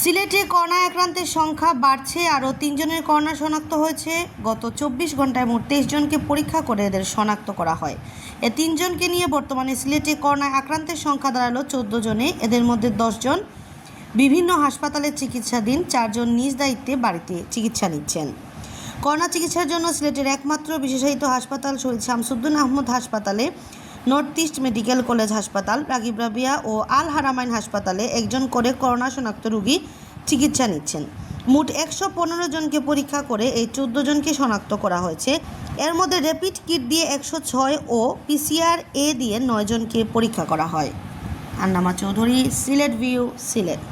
সিলেটে করোনা আক্রান্তের সংখ্যা বাড়ছে, আরও তিনজনের করোনা শনাক্ত হয়েছে। গত চব্বিশ ঘন্টায় মোট তেইশ জনকে পরীক্ষা করে এদের শনাক্ত করা হয়। এ তিনজনকে নিয়ে বর্তমানে সিলেটে করোনায় আক্রান্তের সংখ্যা দাঁড়াল চোদ্দ জনে। এদের মধ্যে দশজন বিভিন্ন হাসপাতালে চিকিৎসাধীন চারজন নিজ দায়িত্বে বাড়িতে চিকিৎসা নিচ্ছেন। করোনা চিকিৎসার জন্য সিলেটের একমাত্র বিশেষায়িত হাসপাতাল শহীদ শামসুদ্দিন আহমদ হাসপাতালে নর্থ ইস্ট মেডিকেল কলেজ হাসপাতাল, রাগিব রাবিয়া ও আল হারামাইন হাসপাতালে একজন করে করোনা শনাক্ত রোগী চিকিৎসা নিচ্ছেন। মোট একশো পনেরো জনকে পরীক্ষা করে এই চোদ্দ জনকে শনাক্ত করা হয়েছে। এর মধ্যে র্যাপিড কিট দিয়ে একশো ছয় ও পিসিআর এ দিয়ে নয় জনকে পরীক্ষা করা হয়। আন্নামা চৌধুরী, সিলেট ভিউ, সিলেট।